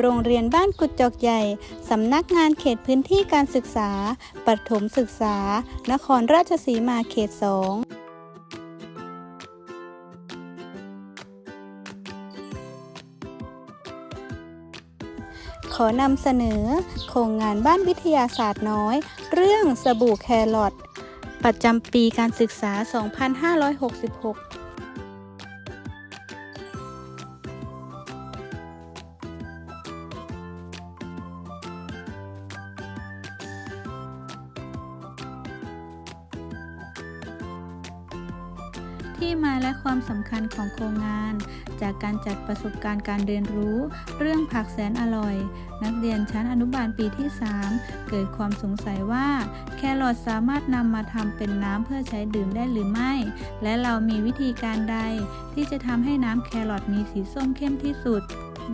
โรงเรียนบ้านกุดจอกใหญ่ สำนักงานเขตพื้นที่การศึกษาประถมศึกษา นครราชสีมาเขตสองขอนำเสนอ โครงงานบ้านวิทยาศาสตร์น้อย เรื่องสบู่แครอทประจำปีการศึกษา 2566 ที่มาและความสำคัญของโครงงาน จากการจัดประสบการณ์การเรียนรู้ เรื่องผักแสนอร่อย นักเรียนชั้นอนุบาลปีที่ 3 เกิดความสงสัยว่า แครอทสามารถนำมาทำเป็นน้ำเพื่อใช้ดื่มได้หรือไม่ และเรามีวิธีการใด ที่จะทำให้น้ำแครอทมีสีส้มเข้มที่สุด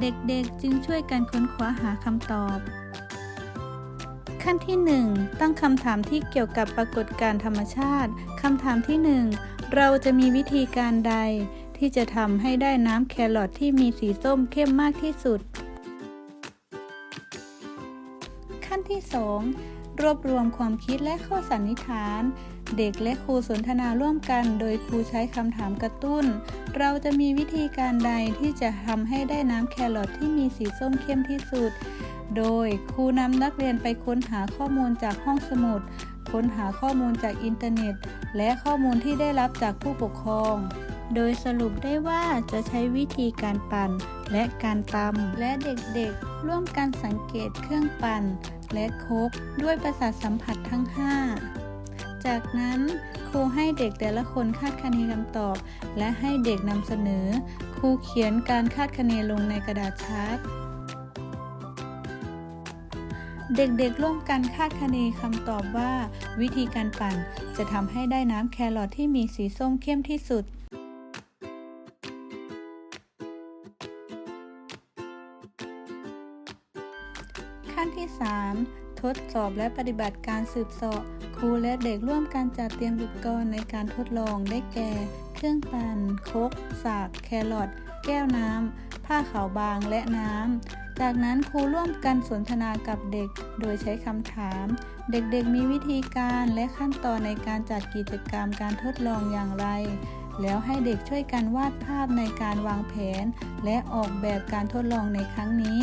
เด็กๆจึงช่วยกันค้นคว้าหาคำตอบขั้นที่ 1 ตั้งคำถามที่เกี่ยวกับปรากฏการณ์ธรรมชาติ คำถามที่ 1 เราจะมีวิธีการใด ที่จะทำให้ได้น้ำแครอทที่มีสีส้มเข้มมากที่สุด ขั้นที่ 2 รวบรวมความคิดและข้อสันนิษฐาน เด็กและครูสนทนาร่วมกัน โดยครูใช้คำถามกระตุ้น เราจะมีวิธีการใดที่จะทำให้ได้น้ำแครอทที่มีสีส้มเข้มที่สุด โดยครูนำนักเรียนไปค้นหาข้อมูลจากห้องสมุด ค้นหาข้อมูลจากอินเทอร์เน็ต และข้อมูลที่ได้รับจากผู้ปกครอง โดยสรุปได้ว่าจะใช้วิธีการปั่น และการตำและเด็กๆ ร่วมกันสังเกตเครื่องปั่น และครกด้วยประสาทสัมผัสทั้ง 5 จากนั้นครูให้เด็กแต่ละคนคาดคะเนคำตอบ และให้เด็กนำเสนอ ครูเขียนการคาดคะเนลงในกระดาษชาร์ต เด็กๆร่วมกันคาดคะเนคำตอบว่า วิธีการปั่นจะทำให้ได้น้ำแครอทที่มีสีส้มเข้มที่สุดขั้นที่ 3 ทดสอบและปฏิบัติการสืบเสาะครูและเด็กร่วมกันจัดเตรียมอุปกรณ์ในการทดลองได้แก่ เครื่องปั่นคกสาก แครอทแก้วน้ำ ผ้าขาวบางและน้ำ จากนั้นครูร่วมกันสนทนากับเด็ก โดยใช้คำถาม เด็กๆมีวิธีการและขั้นตอนในการจัดกิจกรรมการทดลองอย่างไร แล้วให้เด็กช่วยกันวาดภาพในการวางแผน และออกแบบการทดลองในครั้งนี้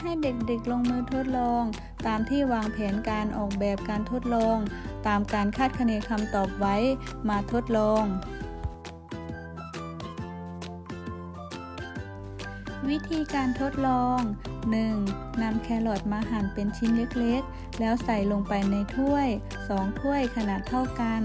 ให้เด็กๆลงมือทดลอง ตามที่วางแผนการออกแบบการทดลอง ตามการคาดคะเนคำตอบไว้มาทดลอง วิธีการทดลอง 1. นำแครอทมาหั่นเป็นชิ้นเล็กๆ แล้วใส่ลงไปในถ้วย 2 ถ้วยขนาดเท่ากัน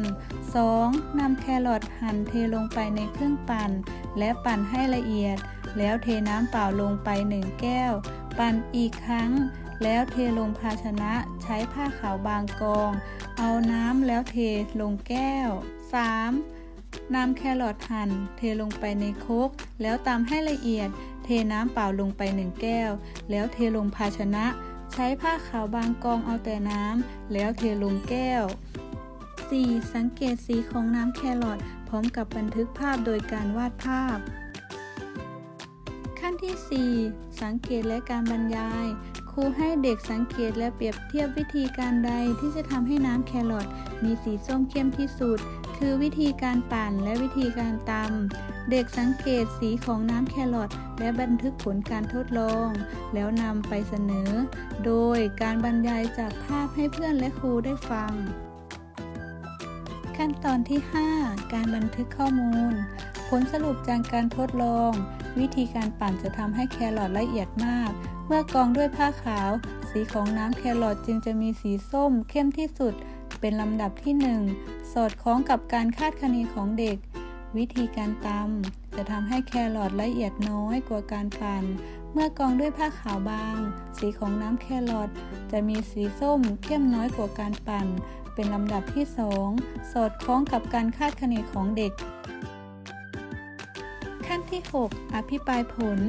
2. นำแครอทหั่นเทลงไปในเครื่องปั่น และปั่นให้ละเอียด แล้วเทน้ำเปล่าลงไป 1 แก้ว ปั่นอีกครั้ง แล้วเทลงภาชนะใช้ผ้าขาวบางกอง เอาน้ำแล้วเทลงแก้ว 3. นำแครอทหั่นเทลงไปในโคกแล้วตำให้ละเอียด เทน้ำเปล่าลงไปหนึ่งแก้ว แล้วเทลงภาชนะ ใช้ผ้าขาวบางกองเอาแต่น้ำแล้วเทลงแก้ว 4. สังเกตสีของน้ำแครอทพร้อมกับบันทึกภาพโดยการวาดภาพ ขั้นที่ 4 สังเกตและการบรรยาย ครูให้เด็กสังเกตและเปรียบเทียบวิธีการใดที่จะทำให้น้ำแครอทมีสีส้มเข้มที่สุด คือวิธีการปั่นและวิธีการตำเด็กสังเกตสีของน้ำแครอทและบันทึกผลการทดลอง แล้วนำไปเสนอ โดยการบรรยายจากภาพให้เพื่อนและครูได้ฟัง ขั้นตอนที่ 5 การบันทึกข้อมูล ผลสรุปจากการทดลอง วิธีการปั่นจะทำให้แครอทละเอียดมาก เมื่อกองด้วยผ้าขาว สีของน้ำแครอทจึงจะมีสีส้มเข้มที่สุด เป็นลำดับที่ 1 สอดคล้องกับการคาดคะเนของเด็ก วิธีการตำจะทำให้แครอทละเอียดน้อยกว่าการปั่น เมื่อกองด้วยผ้าขาวบาง สีของน้ำแครอทจะมีสีส้มเข้มน้อยกว่าการปั่น เป็นลำดับที่ 2 สอดคล้องกับการคาดคะเนของเด็กขั้นที่ 6 อภิปรายผล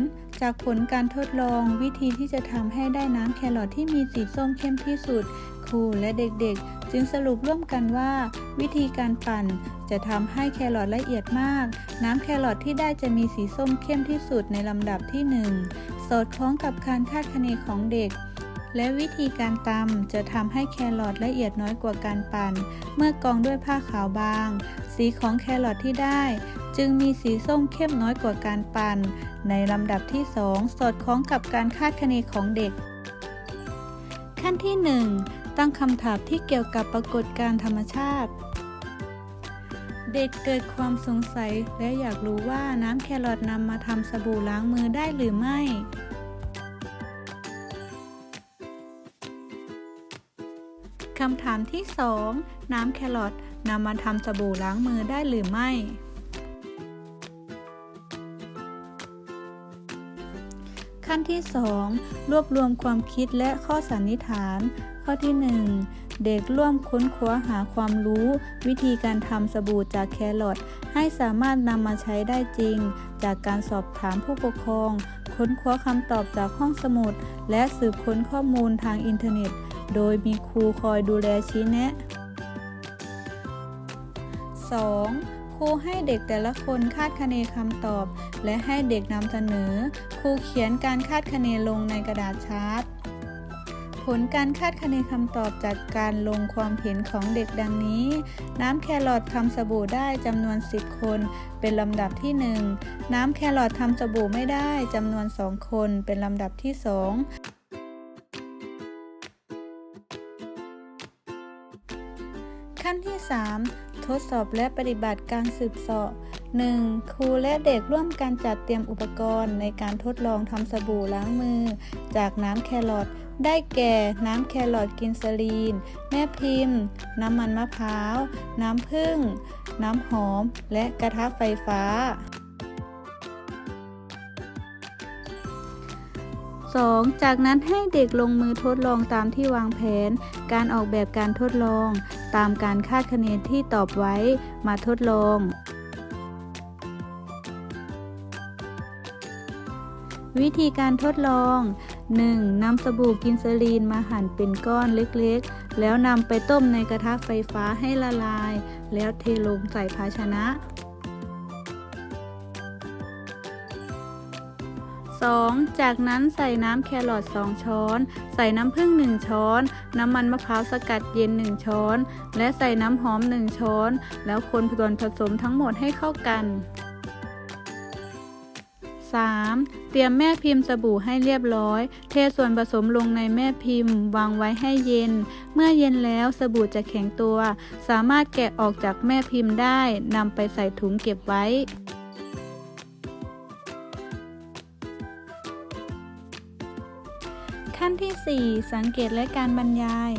จากผลการทดลองวิธีที่จะทำให้ได้น้ำแครอทที่มีสีส้มเข้มที่สุด ครูและเด็กๆ จึงสรุปร่วมกันว่า วิธีการปั่นจะทำให้แครอทละเอียดมาก น้ำแครอทที่ได้จะมีสีส้มเข้มที่สุดในลำดับที่ 1 สอดคล้องกับการคาดคะเนของเด็ก และวิธีการตำจะทำให้แครอทละเอียดน้อยกว่าการปั่น เมื่อกองด้วยผ้าขาวบาง สีของแครอทที่ได้ จึงมีสีส้มเข้มน้อยกว่าการปั่น ในลำดับที่ 2 สอดคล้องกับการคาดคะเนของเด็ก ขั้นที่ 1 ตั้งคำถามที่เกี่ยวกับปรากฏการธรรมชาติ เด็กเกิดความสงสัยและอยากรู้ว่าน้ำแครอทนำมาทำสบู่ล้างมือได้หรือไม่ คำถามที่ 2 น้ำแครอทนำมาทำสบู่ล้างมือได้หรือไม่ ขั้นที่ 2 รวบรวมความคิดและข้อสันนิษฐาน ข้อที่ 1 เด็กร่วมค้นคว้าหาความรู้ วิธีการทำสบู่จากแครอทให้สามารถนำมาใช้ได้จริง จากการสอบถามผู้ปกครอง ค้นคว้าคำตอบจากห้องสมุด และสืบค้นข้อมูลทางอินเทอร์เน็ต โดยมีครูคอยดูแลชี้แนะ 2. ครูให้เด็กแต่ละคนคาดคะเนคำตอบ และให้เด็กนำเสนอ ครูเขียนการคาดคะเนลงในกระดาษชาร์ตผลการคาดคะเนคำตอบจากการลงความเห็นของเด็กดังนี้ น้ำแครอททำสบู่ได้จำนวน 10 คน เป็นลำดับที่ 1 น้ำแครอททำสบู่ไม่ได้จำนวน 2 คน เป็นลำดับที่ 2ขั้นที่ 3 ทดสอบและปฏิบัติการสืบเสาะ 1. ครูและเด็กร่วมกันจัดเตรียมอุปกรณ์ในการทดลองทำสบู่ล้างมือ จากน้ำแครอทได้แก่น้ำแครอทกินซลีน แม่พิมพ์ น้ำมันมะพร้าว น้ำผึ้ง น้ำหอม และกระทะไฟฟ้า 2. จากนั้นให้เด็กลงมือทดลองตามที่วางแผน การออกแบบการทดลอง ตามการคาดคะเนที่ตอบไว้มาทดลอง วิธีการทดลอง 1. นำสบู่กินซาลีนมาหั่นเป็นก้อนเล็กๆ แล้วนำไปต้มในกระทะไฟฟ้าให้ละลาย แล้วเทลงใส่ภาชนะ 2. จากนั้นใส่น้ำแครอท2 ช้อน ใส่น้ำผึ้ง1 ช้อน น้ำมันมะพร้าวสกัดเย็น 1 ช้อน และใส่น้ำหอม 1 ช้อน แล้วคนส่วนผสมทั้งหมดให้เข้ากัน 3. เตรียมแม่พิมพ์สบู่ให้เรียบร้อย เทส่วนผสมลงในแม่พิมพ์ วางไว้ให้เย็น เมื่อเย็นแล้วสบู่จะแข็งตัว สามารถแกะออกจากแม่พิมพ์ได้นำไปใส่ถุงเก็บไว้ขั้นที่ 4 สังเกตและการบรรยาย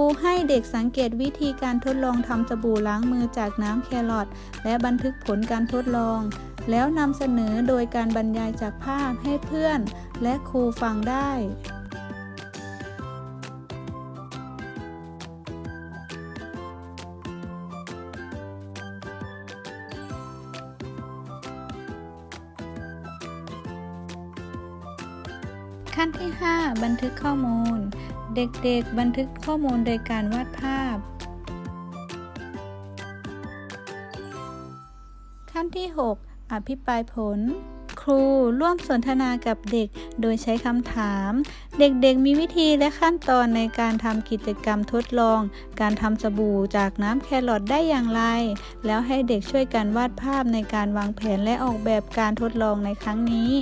รูให้เด็กสังเกตวิธีการทดลองทำสบู่ล้างมือจากน้ำแครอทและบันทึกผลการทดลอง แล้วนำเสนอโดยการบรรยายจากภาพให้เพื่อน และครูฟังได้ขั้นที่ 5 บันทึกข้อมูล เด็กๆ บันทึกข้อมูลโดยการวาดภาพ ขั้นที่ 6 อภิปรายผล ครูร่วมสนทนากับเด็กโดยใช้คำถาม เด็กๆ มีวิธีและขั้นตอนในการทำกิจกรรมทดลอง การทำสบู่จากน้ำแครอทได้อย่างไร แล้วให้เด็กช่วยกันวาดภาพในการวางแผนและออกแบบการทดลองในครั้งนี้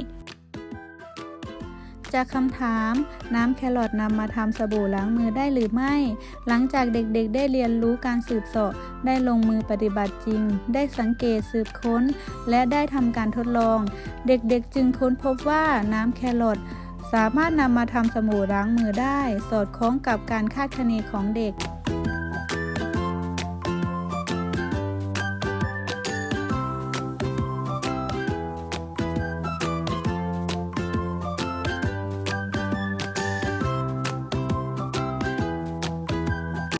จากคำถามน้ำแครอทนำมาทำสบู่ล้างมือได้หรือไม่ หลังจากเด็กๆ ได้เรียนรู้การสืบเสาะได้ลงมือปฏิบัติจริง ได้สังเกตสืบค้น และได้ทำการทดลอง เด็กๆ จึงค้นพบว่าน้ำแครอทสามารถนำมาทำสบู่ล้างมือได้ สอดคล้องกับการคาดคะเนของเด็ก